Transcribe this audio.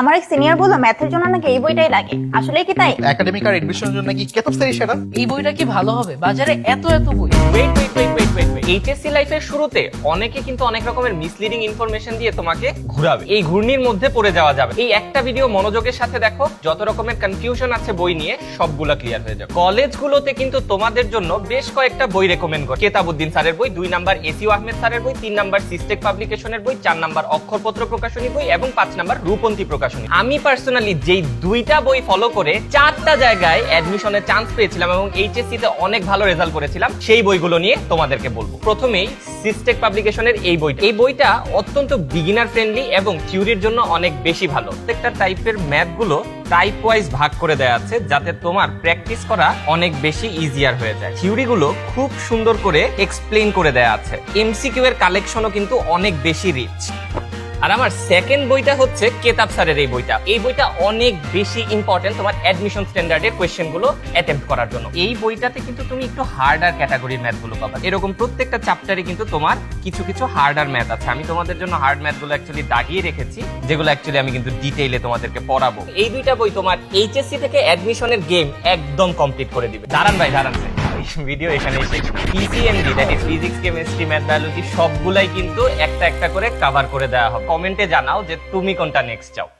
আমার এক সিনিয়র বলল ম্যাথের জন্য নাকি এই বইটাই লাগে? আসলে কি তাই? একাডেমিক আর এডমিশনের জন্য নাকি কেতাব সেরি সেরা? এই বইটা কি ভালো হবে? বাজারে এত এত বই। Wait wait wait wait wait wait HSC লাইফের শুরুতে অনেকে কিন্তু অনেক রকমের মিসলিডিং ইনফরমেশন দিয়ে তোমাকে ঘুরাবে। এই ঘূর্ণির মধ্যে পড়ে যাওয়া যাবে। এই একটা ভিডিও মনোযোগের সাথে দেখো যত রকমের কনফিউশন আছে বই নিয়ে সবগুলা ক্লিয়ার হয়ে যাবে। কলেজগুলোতে কিন্তু তোমাদের জন্য বেশ কয়েকটা বই রেকমেন্ড করে। কেতাবুদ্দিন স্যারের বই দুই নাম্বার এসিও আহমেদ স্যারের বই তিন নাম্বার সিস্টেক পাবলিকেশনের বই চার নাম্বার অক্ষরপত্র প্রকাশনী বই এবং পাঁচ নাম্বার রূপন্তী প্রকাশনী। আমি পার্সোনালি যেই দুইটা বই ফলো করে চারটা জায়গায় অ্যাডমিশনের চান্স পেয়েছিলাম এবং এইচএসসি তে অনেক ভালো রেজাল্ট করেছিলাম সেই বইগুলো নিয়ে তোমাদেরকে বলব। প্রথমেই সিস্টেক পাবলিকেশনের এই বইটা। এই বইটা অত্যন্ত বিগিনার ফ্রেন্ডলি এবং থিওরির জন্য অনেক বেশি ভালো। প্রত্যেকটা টাইপের ম্যাথগুলো টাইপ ওয়াইজ ভাগ করে দেওয়া আছে, যাতে তোমার প্র্যাকটিস করা অনেক বেশি ইজিয়ার হয়ে যায়। থিওরি গুলো খুব সুন্দর করে এক্সপ্লেইন করে দেওয়া আছে। এমসিকিউ এর কালেকশনও কিন্তু অনেক বেশি রিচ আর আমার সেকেন্ড বইটা হচ্ছে কেতাব স্যারের এই বইটা। এই বইটা অনেক বেশি ইম্পর্টেন্ট তোমার অ্যাডমিশন স্ট্যান্ডার্ডের কোয়েশ্চেনগুলো অ্যাটেম্প করার জন্য। এই বইটাতে কিন্তু তুমি একটু হার্ডার ক্যাটাগরির ম্যাথগুলো পাবা। এরকম প্রত্যেকটা চ্যাপ্টারে কিন্তু তোমার কিছু কিছু হার্ডার ম্যাথ আছে। আমি তোমাদের জন্য হার্ড ম্যাথগুলো অ্যাকচুয়ালি দাগিয়ে রেখেছি, যেগুলো অ্যাকচুয়ালি আমি কিন্তু ডিটেইলে তোমাদেরকে পড়াবো। এই দুইটা বই তোমার এইচএসসি থেকে অ্যাডমিশনের গেম একদম কমপ্লিট করে দিবে। দাঁড়ান ভাই দাঁড়ান ভাই। ভিডিও এখানে এসে PCMD that is physics chemistry math biology সবগুলাই কিন্তু একটা একটা করে কভার করে দেওয়া হবে। কমেন্টে জানাও যে তুমি কোনটা নেক্সট চাও।